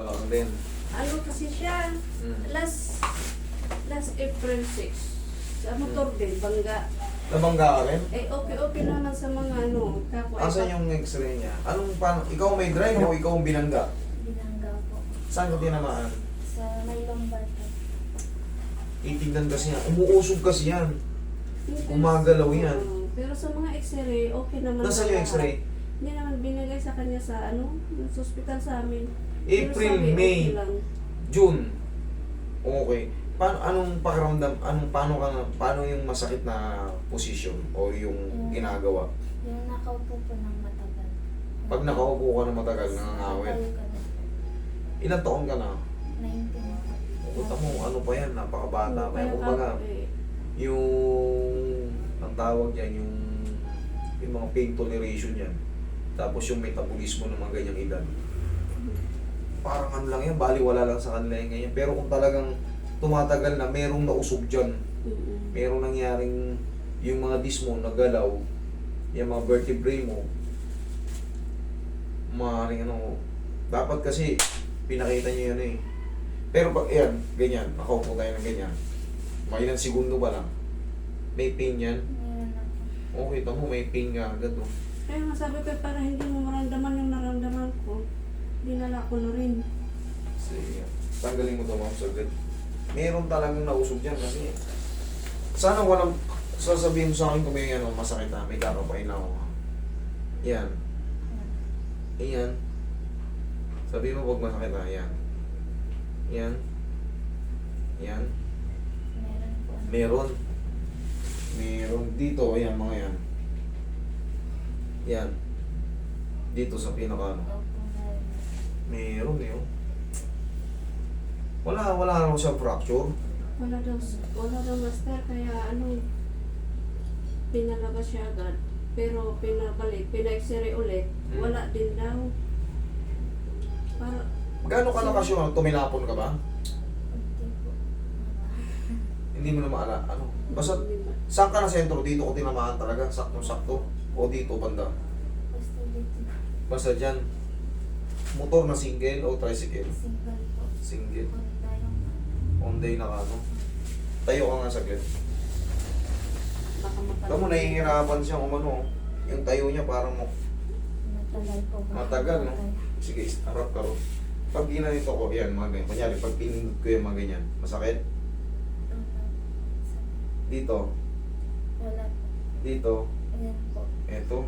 balakang din. Ano kasi siya, Hmm. last last April 6, sa motor din, bangga. Nabangga ka rin? Eh, okay-okay naman sa mga ano, kapwa. Asan yung x-ray niya? Anong paano? Ikaw may drive o ikaw ang binangga? Binangga po. Saan ka tinamaan? Sa may lumbar po. Titignan kasi yan. Umuusog kasi yan. Gumagalaw yan. Oo, pero sa mga x-ray, okay naman. Nasaan sa yung x-ray? Hindi naman binigay sa kanya sa ano, sa hospital sa amin. Pero April, sabi, May, okay lang. June. Okay. Paano anong pakiramdam? Anong paano ka paano yung masakit na position o yung ginagawa? Yung nakaupo po ng matagal. Pag nakaupo ka na matagal, nangangawit. Matagal ka na po. Ilang taon ka na? 19 po. Puta mo, ano pa yan, napakabata pa yan. Kaya Kumbaga, ako, eh, yung, ang tawag yan, yung, yung mga pain toleration yan. Tapos yung metabolismo ng mga ganyang edad. Parang ano lang yan, baliwala lang sa kanila yung ganyan. Pero kung talagang tumatagal na, merong nausog dyan. Merong nangyaring yung mga disc mo nagalaw, yung mga vertebrae mo, maaaring ano, dapat kasi pinakita nyo yan eh. Pero pag yan, ganyan, nakaupo tayo ng ganyan, mga ilang segundo ba lang, may pain yan, okay, tamo may pain nga agad oh. Kaya nga sabi ko, para hindi mo maramdaman yung naramdaman ko, dinala ko na rin. Sige, tanggalin mo to ma'am saglit. Meron talagang nausog dyan kasi sana walang sasabihin mo sa akin kung may ano, masakit na, may kakapain na ako. Yan. Ayan. Sabi mo pag masakit na, yan. Yan. Yan. Meron po. Meron. Meron. Dito, ayan, mga yan. Yan. Dito sa pinaka ano. Meron. Eh. oh. Wala, wala raw siya fracture. Wala daw, wala daw master, kaya ano, pinalabas siya agad. Pero pinabalik, pina-x-ray ulit, Hmm. wala din daw. Para, Gaano ka nakasyon? Tumilapon ka ba? Hindi mo na maala. Ano? Basta, saan ka na sentro? Dito ko tinamaan talaga. Sakto-sakto. O dito, banda. Basta dyan. Motor na single o tricycle? Single po. Single. Honda yung Honday na ka, no? Tayo ka nga saglit. baka mapalala. Alam mo, nahihirapan siya kung ano. Yung tayo niya parang mo. matagal po. Matagal, no? Sige, harap ka ro. Pag ginanito ko, yan, mga ganyan. Kunyari, pag pinindot ko yung mga ganyan, masakit? Dito, Wala po. dito, Ayan po. eto.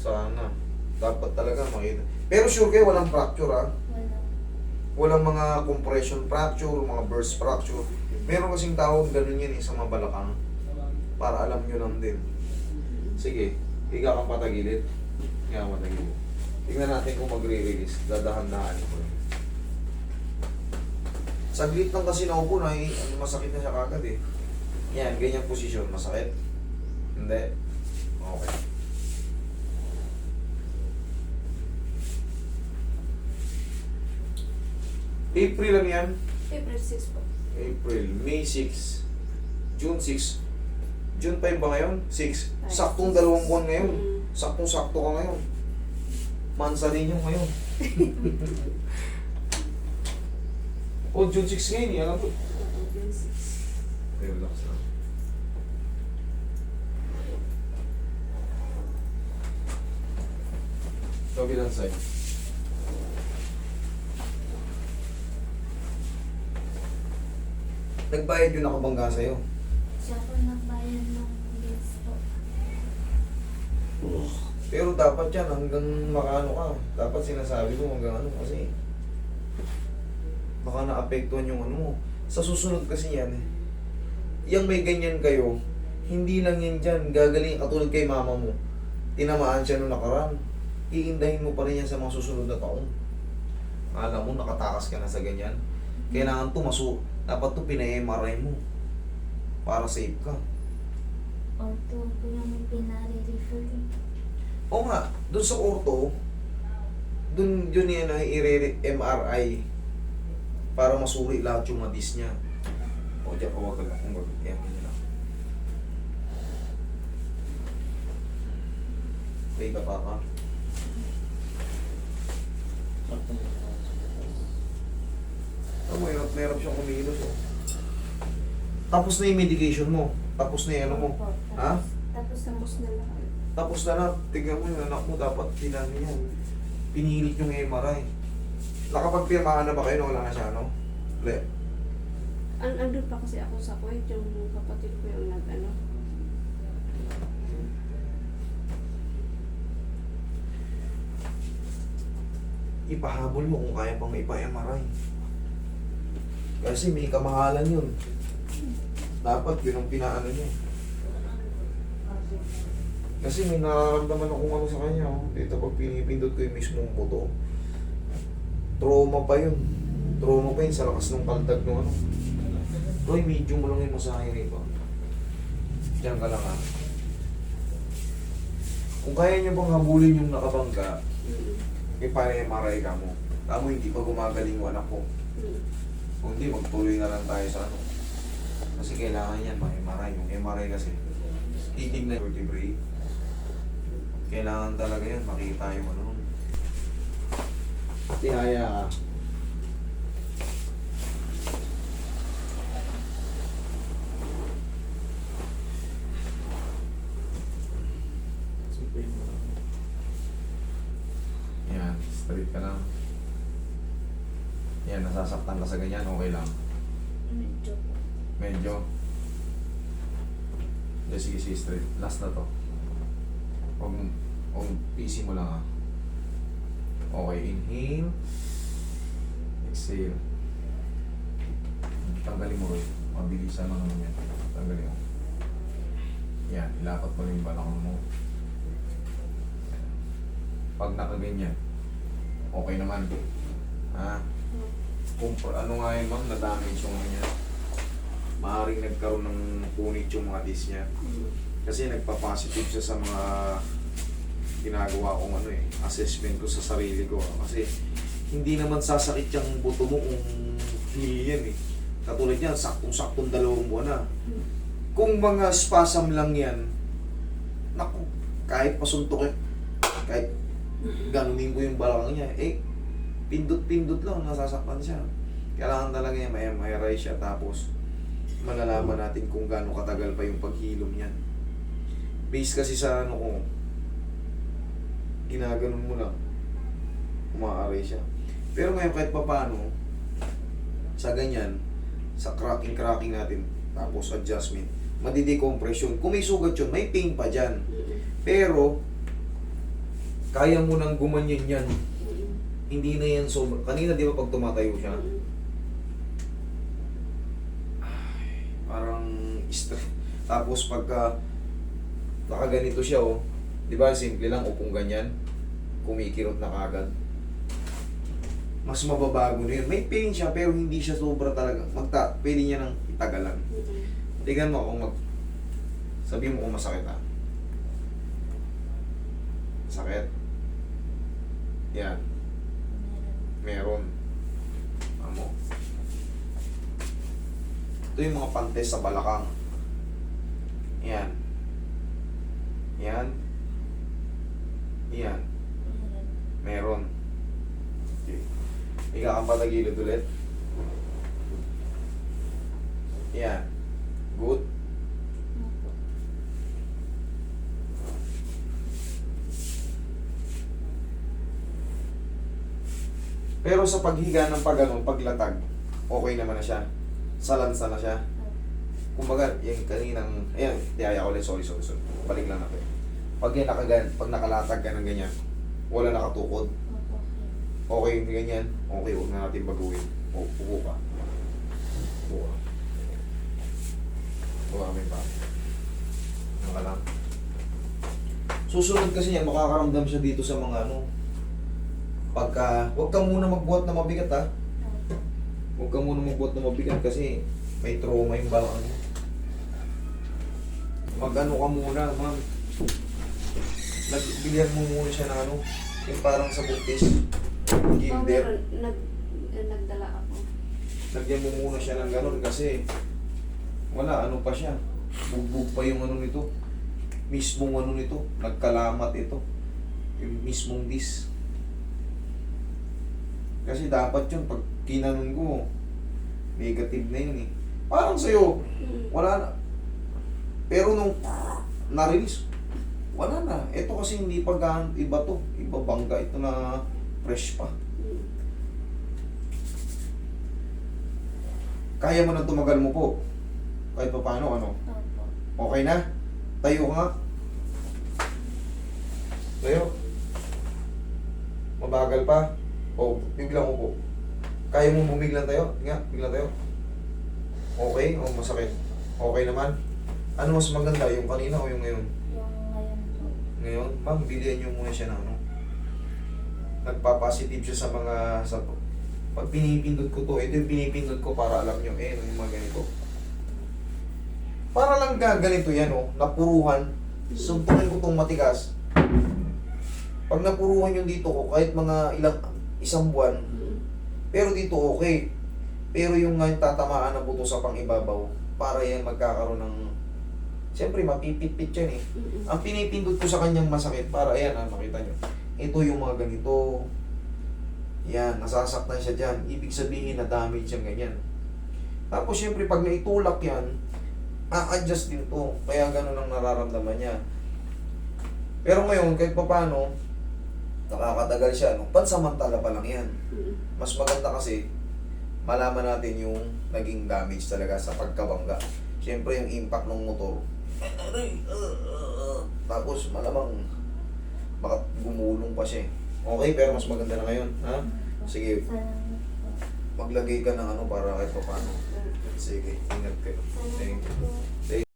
Sana. Dapat talaga makita. Pero sure kayo, walang fracture, ah. Wala. Walang mga compression fracture, mga burst fracture. Meron kasing tawag ganun yan eh, sa mga balakang. Para alam nyo lang din. Sige, higa kang patagilid. Higa kang patagilid. Tingnan natin kung magre-release. Dadahan-dahan ko. Saglit lang kasi naupo na eh, ano, masakit na siya kagad eh. Yan, ganyan posisyon. Masakit? Hindi? Okay. April lang yan. April 6 po. April, May 6, June 6. June 5 ba ngayon? 6. Saktong dalawang buwan ngayon. Mm. Saktong-sakto ka ngayon. Mansa din yung ngayon. o, June 6 ngayon, alam mo. April 6. Okay, relax lang. Kabilang side. Nagbayad yung nakabangga sa'yo. Siya po nagbayad ng bills po. Pero dapat yan hanggang makaano ka. Dapat sinasabi mo hanggang ano kasi baka naapektuhan yung ano mo. Sa susunod kasi yan eh. Yang may ganyan kayo, hindi lang yan dyan. Gagaling katulad kay mama mo. Tinamaan siya nung nakaraan. Iindahin mo pa rin yan sa mga susunod na taon. Alam mo, nakatakas ka na sa ganyan. Kailangan to masu... Dapat to pina-MRI mo. Para safe ka. Orto po yung may pinare-refer. Oo nga, dun sa ortho, dun yun yan ang i-MRI para masuri lahat yung mga disc niya. O, diyan, huwag ka lang. Huwag, yan, ganyan lang. Okay ka pa ka? hirap siyang kumilos. Oh. Tapos na yung medication mo. Tapos na yung ano mo. Opo, Ha? tapos- Tapos na Tapos na lahat. Tapos na na, tignan mo yung anak mo, dapat pinano yan. Pinilit yung MRI. Nakapagpirmahan na ba kayo na wala na siya, ano? Le. An andun pa kasi ako sa Kuwait, yung kapatid ko yung nag-ano. Ipahabol mo kung kaya pang ipa-MRI. Kasi may kamahalan yun. Dapat yun ang pinaano niya. Kasi may nararamdaman akong ano sa kanya. Oh. Dito pag pinipindot ko yung mismong buto. Trauma pa yun. Trauma pa yun sa lakas ng kaldag ng ano. Roy, medyo mo lang yung masahe rito. Diyan ka lang ha. Kung kaya niyo bang habulin yung nakabangga, eh para MRI ka mo. Tamo hindi pa gumagaling yung anak ko. Kung hindi, magtuloy na lang tayo sa ano. Kasi kailangan yan, mga MRI. Yung MRI kasi, titignan yung vertebrae. Kailangan talaga yan, makita yung ano. Tihaya ka. Yan, straight ka lang. Yan, nasasaktan ka sa ganyan, okay lang. Medyo. Medyo. Hindi, sige, sige, straight. Last na to. Huwag, huwag PC mo lang ha. Okay, inhale. Exhale. Tanggalin mo rin. Mabilisan lang naman yan. Tanggalin mo. Yan, ilapat mo rin yung balakang mo. Pag nakaganyan, okay naman. Ha? Kung ano nga yun ma'am, na-damage yung niya. Maaaring nagkaroon ng punit yung mga disc niya. Kasi nagpa-positive siya sa mga ginagawa kong ano eh, assessment ko sa sarili ko. Kasi hindi naman sasakit yung buto mo kung feel yan eh. Katulad yan, saktong-saktong dalawang buwan na. Kung mga spasm lang yan, naku, kahit pasuntok eh, kahit ganunin ko yung balakang niya, eh, pindot-pindot lang, nasasaktan siya. Kailangan talaga niya may MRI siya, tapos malalaman natin kung gaano katagal pa yung paghilom niyan. Based kasi sa ano ko, ginaganon mo lang, umaaray siya. Pero ngayon kahit pa paano, sa ganyan, sa cracking-cracking natin, tapos adjustment, madidecompression. Kung may sugat yun, may pain pa dyan. Pero, kaya mo nang gumanyan yan. Hindi na yan so Kanina di ba pag tumatayo siya, Mm. parang stress. Tapos pagka nakaganito siya oh, di ba simple lang upong ganyan, kumikirot na kagad. Mas mababago na yun. May pain siya pero hindi siya sobra talaga. Magta, pwede niya nang itagalan. Tingnan mo kung mag... Sabihin mo kung masakit ha. Sakit. Yan. Meron. Amo. Ito yung mga pantes sa balakang. Yan. Yan. Yan. Meron. Okay. Ika kang patagilid. Yan. Good. Opo. Pero sa paghiga ng pagano, paglatag, okay naman na siya. Salansa na siya. Kumbaga, yung kaninang, ayan, tiyaya ko ulit, sorry, sorry, sorry. Balik lang natin. Pag yan nakagan, pag nakalatag ka ng ganyan, wala nakatukod, okay yung ganyan, okay, huwag na natin baguhin. O, upo ka. Upo ka. Upo kami pa. Ano ka lang. Susunod kasi yan, makakaramdam siya dito sa mga ano, pagka, huwag ka muna magbuhat na mabigat ha. Huwag ka muna magbuhat na mabigat kasi may trauma yung balakang mo. Mag-ano ka muna, ma'am. Nagbilihan mo muna siya ng ano, yung parang sa buntis. Oh, Gilder. meron. Nag, eh, nagdala ako. Lagyan mo muna siya ng ganun kasi wala, ano pa siya. Bugbog pa yung ano nito. Mismong ano nito. Nagkalamat ito. Yung mismong dis. Kasi dapat yun, pag kinanon ko, Negative na yun eh. Parang sa'yo, Mm. wala na. Pero nung na-release, wala na. Ito kasi hindi pa gaan, iba to. Iba bangga. Ito na fresh pa. Kaya mo na tumagal mo po. Kahit pa paano, ano. Opo. Okay na? Tayo ka nga. Tayo. Mabagal pa. O, bigla mo po. Kaya mo bumiglan tayo? Nga, bigla tayo. Okay? O masakit? Okay naman? Ano mas maganda? Yung kanina o yung ngayon? Yung ngayon po. Ngayon, ma'am, bilihan nyo muna siya ng ano. Nagpa-positive siya sa mga... Sa, pag pinipindot ko to, ito yung pinipindot ko para alam nyo, eh, yung mga ganito. Para lang ga, ganito yan, oh, napuruhan. Suntukin ko tong matigas. Pag napuruhan yung dito ko, kahit mga ilang, isang buwan, pero dito okay. Pero yung nga yung tatamaan ng buto sa pang-ibabaw, para yan magkakaroon ng... Siyempre, mapipit-pit yan eh. Ang pinipindot ko sa kanyang masakit, para ayan ha, makita nyo. Ito yung mga ganito. Yan, nasasaktan siya dyan. Ibig sabihin na damage yung ganyan. Tapos syempre pag naitulak yan, a-adjust din to. Kaya ganun ang nararamdaman niya. Pero ngayon, kahit pa paano, nakakatagal siya. No? Pansamantala pa lang yan. Mas maganda kasi, malaman natin yung naging damage talaga sa pagkabangga. Siyempre yung impact ng motor. Tapos malamang baka gumulong pa siya eh. Okay, pero mas maganda na ngayon. Ha? Sige, maglagay ka ng ano para kahit pa paano. Sige, ingat kayo. Thank you.